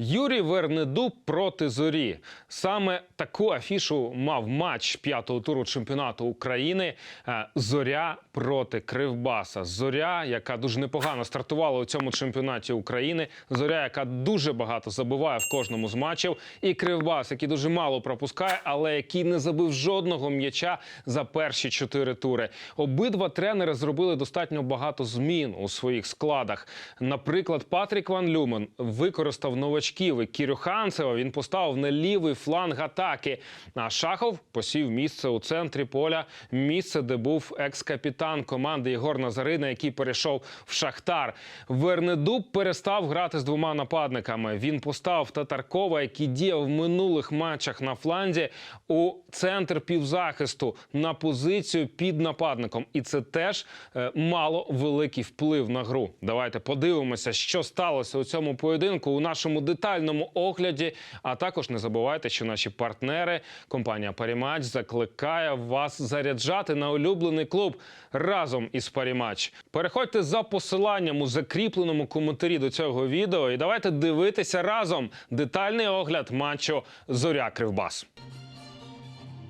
Юрій Вернедуб проти зорі. Саме таку афішу мав матч п'ятого туру чемпіонату України. е, Зоря проти Кривбаса. Зоря, яка дуже непогано стартувала у цьому чемпіонаті України. Зоря, яка дуже багато забиває в кожному з матчів. І Кривбас, який дуже мало пропускає, але який не забив жодного м'яча за перші чотири тури. Обидва тренери зробили достатньо багато змін у своїх складах. Наприклад, Патрік Ван Люмен використав новачків і Кірю Ханцева. Він поставив на лівий фланг атаки. А Шахов посів місце у центрі поля, місце, де був екс-капітан команди Єгор Назарина, який перейшов в Шахтар. Вернедуб перестав грати з двома нападниками. Він поставив Татаркова, який діяв в минулих матчах на фланзі, у центр півзахисту на позицію під нападником. І це теж е, мало великий вплив на гру. Давайте подивимося, що сталося у цьому поєдинку у нашому детальному огляді. А також не забувайте, що наші партнери, компанія Парімач, закликає вас заряджати на улюблений клуб разом із Парімач. Переходьте за посиланням у закріпленому коментарі до цього відео і давайте дивитися разом детальний огляд матчу Зоря Кривбас.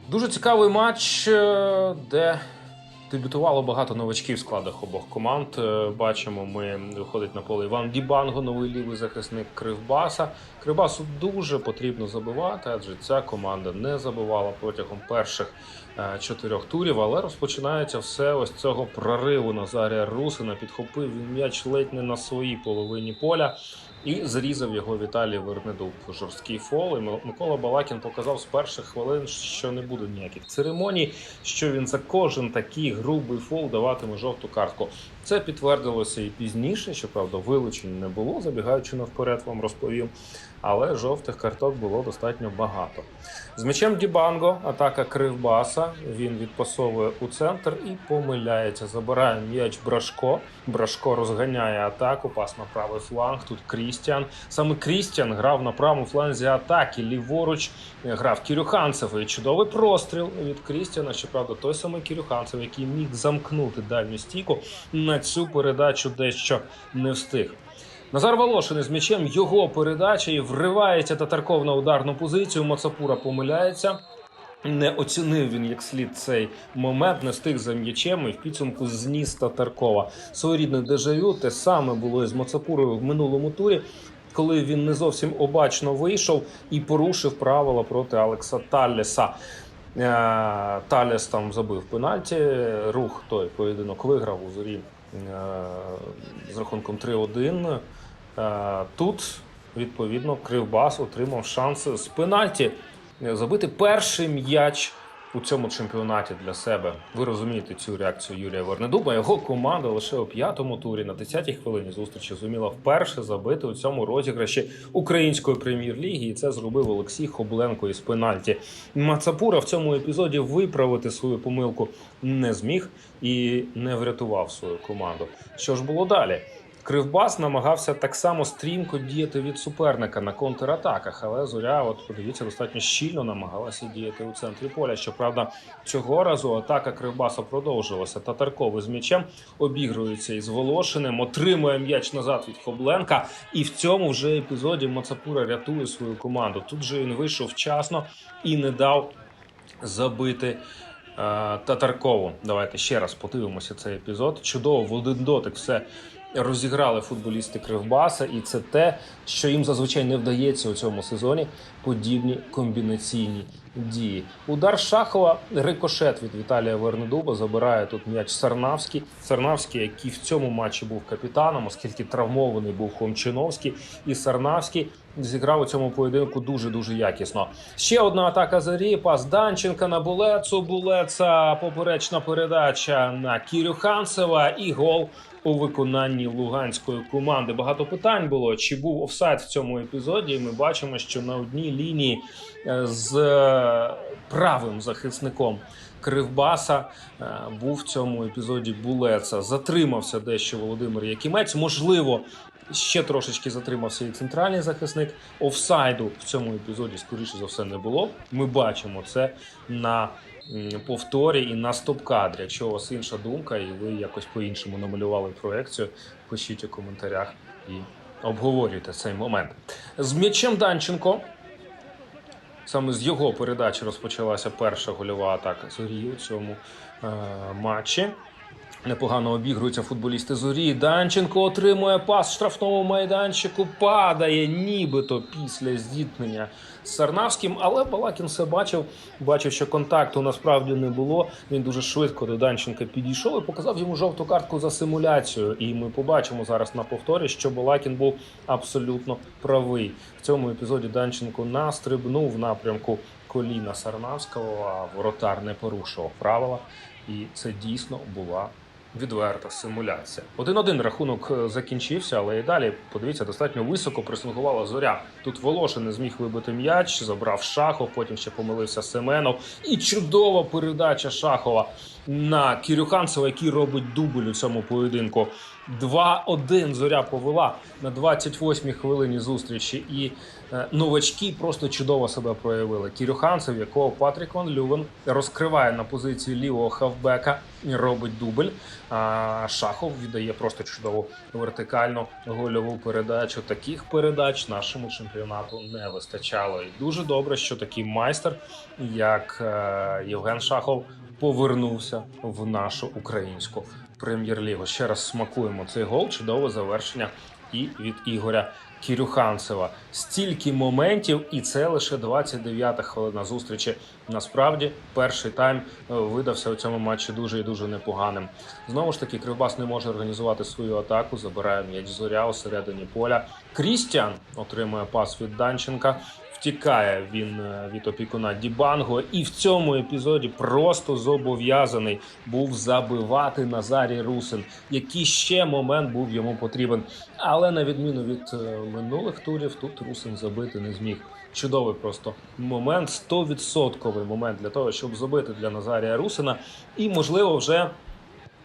Дуже цікавий матч, е, де дебютувало багато новачків в складах обох команд. Е, Бачимо, ми виходить на поле Іван Дібанго, новий лівий захисник Кривбаса. Кривбасу дуже потрібно забивати, адже ця команда не забивала протягом перших е, чотирьох турів. Але розпочинається все ось цього прориву Назарія Русина. Підхопив він м'яч ледь не на своїй половині поля. І зрізав його Віталій Вернедуб. Жорсткий фол. І Микола Балакін показав з перших хвилин, що не буде ніяких церемоній, що він за кожен такий грубий фол даватиме жовту картку. Це підтвердилося і пізніше. Щоправда, вилучень не було. Забігаючи навперед, вам розповім. Але жовтих карток було достатньо багато. З м'ячем Дібанго, атака Кривбаса. Він відпасовує у центр і помиляється. Забирає м'яч Брашко. Брашко розганяє атаку. Пас на правий фланг. Тут Крістіан. Саме Крістіан грав на правому фланзі атаки. Ліворуч грав Кірюханцев. І чудовий простріл від Крістіана. Щоправда, той самий Кірюханцев, який міг замкнути дальню стійку, на цю передачу дещо не встиг. Назар Волошин із м'ячем його передача і вривається Татарков на ударну позицію. Мацапура помиляється. Не оцінив він як слід цей момент, не стиг за м'ячем і в підсумку зніс Татаркова. Своєрідне дежавю те саме було із Мацапурою в минулому турі, коли він не зовсім обачно вийшов і порушив правила проти Алекса Таллеса. Е, Талес там забив пенальті. Рух той поєдинок виграв у зорі з рахунком 3-1. Е, Тут, відповідно, Кривбас отримав шанс з пенальті забити перший м'яч у цьому чемпіонаті для себе. Ви розумієте цю реакцію Юрія Вернедуба. Його команда лише у п'ятому турі на 10-й хвилині зустрічі зуміла вперше забити у цьому розіграші української прем'єр-ліги, і це зробив Олексій Хобленко із пенальті. Мацапура в цьому епізоді виправити свою помилку не зміг і не врятував свою команду. Що ж було далі? Кривбас намагався так само стрімко діяти від суперника на контратаках, але зоря, от подивіться, достатньо щільно намагалася діяти у центрі поля. Щоправда, цього разу атака Кривбаса продовжилася. Татарков із м'ячем обігрується із Волошиним, отримує м'яч назад від Хобленка. І в цьому вже епізоді Мацапура рятує свою команду. Тут же він вийшов вчасно і не дав забити. е, Татаркову. Давайте ще раз подивимося цей епізод. Чудово в один дотик все розіграли футболісти Кривбаса, і це те, що їм зазвичай не вдається у цьому сезоні. Подібні комбінаційні дії. Удар Шахова, рикошет від Віталія Вернедуба забирає тут м'яч Сарнавський. Сарнавський, який в цьому матчі був капітаном, оскільки травмований був Хомчиновський, і Сарнавський зіграв у цьому поєдинку дуже дуже якісно. Ще одна атака зарі. Пас Данченка на Булецу. Булеца поперечна передача на Кірю Ханцева і гол у виконанні луганської команди. Багато питань було, чи був офсайд в цьому епізоді. Ми бачимо, що на одній лінії е, з е, правим захисником. Кривбаса е, був в цьому епізоді Булеца. Затримався дещо Володимир Якімець. Можливо, ще трошечки затримався і центральний захисник. Офсайду в цьому епізоді, скоріше за все, не було. Ми бачимо це на повторі і на стоп-кадрі. Якщо у вас інша думка, і ви якось по-іншому намалювали проекцію, пишіть у коментарях і обговорюйте цей момент. З м'ячем Данченко. Саме з його передачі розпочалася перша гольова атака зорі у цьому е, матчі. Непогано обігруються футболісти зорі. Данченко отримує пас в штрафному майданчику, падає нібито після зіткнення з Сарнавським. Але Балакін все бачив, бачив, що контакту насправді не було. Він дуже швидко до Данченка підійшов і показав йому жовту картку за симуляцію. І ми побачимо зараз на повторі, що Балакін був абсолютно правий. В цьому епізоді Данченко настрибнув в напрямку коліна Сарнавського, а воротар не порушував правила. І це дійсно була відверта симуляція. Один-один рахунок е, закінчився, але і далі подивіться, достатньо високо прислугувала зоря. Тут Волошин не зміг вибити м'яч, забрав Шахов, потім ще помилився Семенов. І чудова передача Шахова на Кірюханцева, який робить дубль у цьому поєдинку. 2-1 зоря повела на 28-й хвилині зустрічі. І е, новачки просто чудово себе проявили. Кірюханцев, якого Патрік Ван Лювен розкриває на позиції лівого хавбека, робить дубль. А Шахов віддає просто чудову вертикальну гольову передачу. Таких передач нашому чемпіонату не вистачало. І дуже добре, що такий майстер, як е, Євген Шахов, повернувся в нашу українську прем'єр-лігу. Ще раз смакуємо цей гол. Чудове завершення і від Ігоря Кірюханцева. Стільки моментів, і це лише 29-та хвилина зустрічі. Насправді, перший тайм е, видався у цьому матчі дуже і дуже непоганим. Знову ж таки, Кривбас не може організувати свою атаку. Забирає м'яч зоря у середині поля. Крістіан отримує пас від Данченка. Втікає він е, від опікуна Дібанго, і в цьому епізоді просто зобов'язаний був забивати Назарій Русин. Який ще момент був йому потрібен. Але на відміну від е, минулих турів, тут Русин забити не зміг. Чудовий просто момент, 100% момент для того, щоб забити для Назарія Русина. І можливо, вже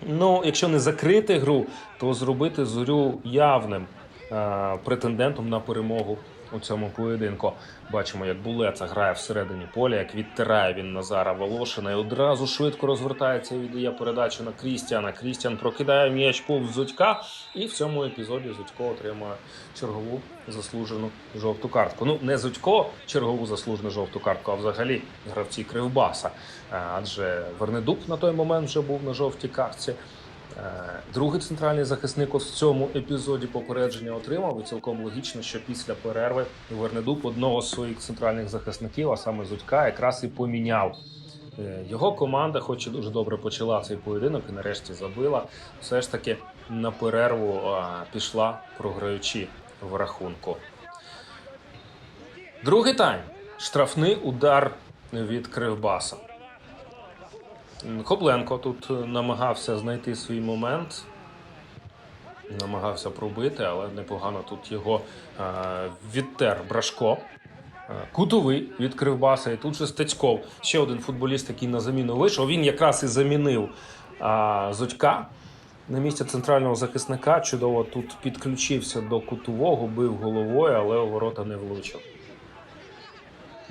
ну, якщо не закрити гру, то зробити зорю явним е- претендентом на перемогу у цьому поєдинку. Бачимо, як Булеца грає всередині поля, як відтирає він Назара Волошина і одразу швидко розвертається і віддає передачу на Крістіана. Крістіан прокидає м'яч повз Зудька, і в цьому епізоді Зудько отримує чергову заслужену жовту картку. Ну, не Зудько чергову заслужену жовту картку, а взагалі гравці Кривбаса. Е, Адже Вернедуб на той момент вже був на жовтій картці. Е, Другий центральний захисник в цьому епізоді попередження отримав. І цілком логічно, що після перерви Вернедуб одного з своїх центральних захисників, а саме Зудька, якраз і поміняв. Е, Його команда, хоч і дуже добре почала цей поєдинок і нарешті забила, все ж таки на перерву пішла програючи в рахунку. Другий тайм. Штрафний удар від Кривбаса. Хобленко тут намагався знайти свій момент. Намагався пробити, але непогано тут його е, відтер Брашко. Е, Кутовий від Кривбаса, і тут же Стецьков. Ще один футболіст, який на заміну вийшов. Він якраз і замінив е, Зодька на місці центрального захисника. Чудово тут підключився до кутового, бив головою, але у ворота не влучив.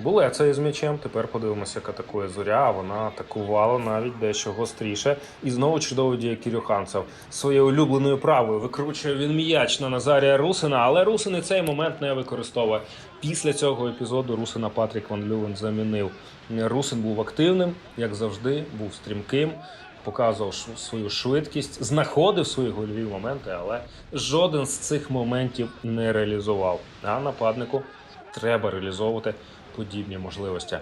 Були це із м'ячем. Тепер подивимося, як атакує зоря. Вона атакувала навіть дещо гостріше. І знову чудово діє Кірюханцев. Своєю улюбленою правою викручує він м'яч на Назарія Русина, але Русин і цей момент не використовує. Після цього епізоду Русина Патрік Ван Лювен замінив. Русин був активним, як завжди, був стрімким. Показував свою швидкість, знаходив свої гольові моменти, але жоден з цих моментів не реалізував. А нападнику треба реалізовувати подібні можливості.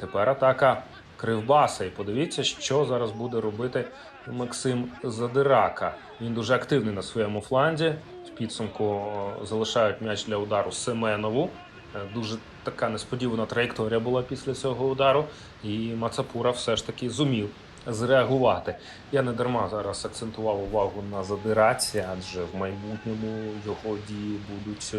Тепер атака Кривбаса. І подивіться, що зараз буде робити Максим Задирака. Він дуже активний на своєму фланзі. В підсумку залишають м'яч для удару Семенову. Е, Дуже така несподівана траєкторія була після цього удару, і Мацапура все ж таки зумів зреагувати. Я не дарма зараз акцентував увагу на задирації, адже в майбутньому його дії будуть е,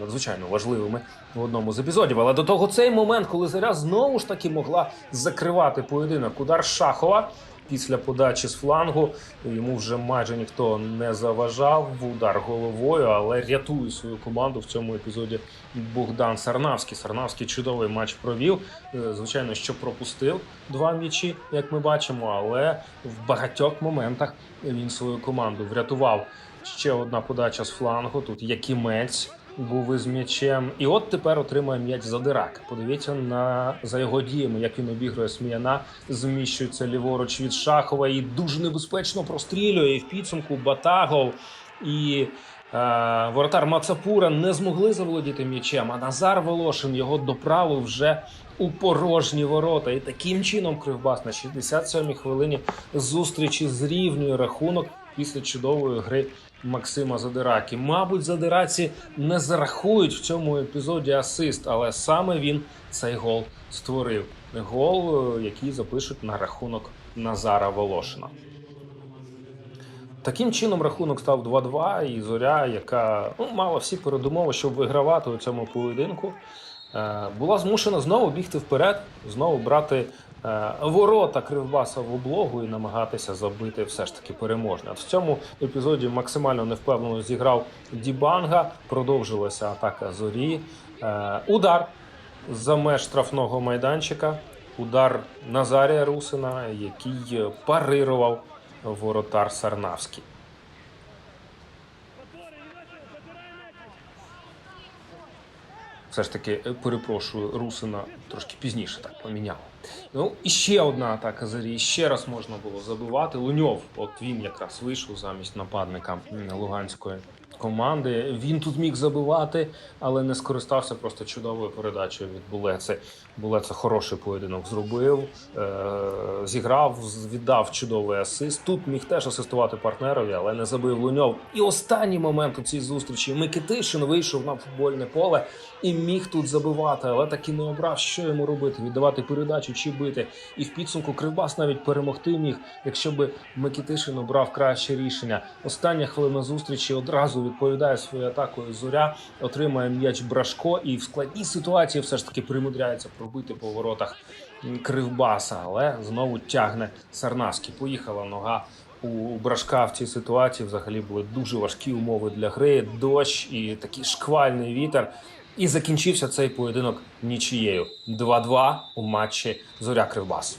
надзвичайно важливими в одному з епізодів. Але до того цей момент, коли заря знову ж таки могла закривати поєдинок, удар Шахова. Після подачі з флангу йому вже майже ніхто не заважав в удар головою, але рятує свою команду в цьому епізоді Богдан Сарнавський. Сарнавський чудовий матч провів. Е, Звичайно, що пропустив два м'ячі, як ми бачимо, але в багатьох моментах він свою команду врятував. Ще одна подача з флангу. Тут Якімець був із м'ячем. І от тепер отримує м'яч Задирак. Подивіться на за його діями, як він обігрує Сміяна, зміщується ліворуч від Шахова і дуже небезпечно прострілює. І в підсумку Батагов і е, воротар Мацапура не змогли заволодіти м'ячем. А Назар Волошин його доправив вже у порожні ворота. І таким чином Кривбас на 67-й хвилині зустрічі зрівнює рахунок після чудової гри Максима Задираки. Мабуть, Задираці не зарахують в цьому епізоді асист, але саме він цей гол створив. Гол, е, який запишуть на рахунок Назара Волошина. Таким чином рахунок став 2-2, і зоря, яка ну, мала всі передумови, щоб вигравати у цьому поєдинку, е, була змушена знову бігти вперед, знову брати ворота Кривбаса в облогу і намагатися забити все ж таки переможне. В цьому епізоді максимально невпевнено зіграв Дібанга, продовжилася атака зорі. Е, удар за меж штрафного майданчика. Удар Назарія Русина, який е, парирував воротар Сарнавський. Все ж таки, е, перепрошую, Русина трошки пізніше так поміняв. Ну, і ще одна атака зарі. Ще раз можна було забивати. Луньов, от він якраз вийшов замість нападника луганської команди. Він тут міг забивати, але не скористався просто чудовою передачею від Булеце. Булеце хороший поєдинок зробив, е- зіграв, віддав чудовий асист. Тут міг теж асистувати партнерові, але не забив Луньов. І останній момент у цій зустрічі Микитишин вийшов на футбольне поле і міг тут забивати, але таки не обрав, що йому робити: віддавати передачу чи бити. І в підсумку Кривбас навіть перемогти міг, якщо би Микитишин обрав краще рішення. Остання хвилина зустрічі одразу відповідає своєю атакою. Зоря отримає м'яч Брашко і в складній ситуації все ж таки примудряється пробити по воротах Кривбаса, але знову тягне Сарнавський. Поїхала нога. У Брашка в цій ситуації взагалі були дуже важкі умови для гри, дощ і такий шквальний вітер. І закінчився цей поєдинок нічією. 2-2 у матчі Зоря Кривбас.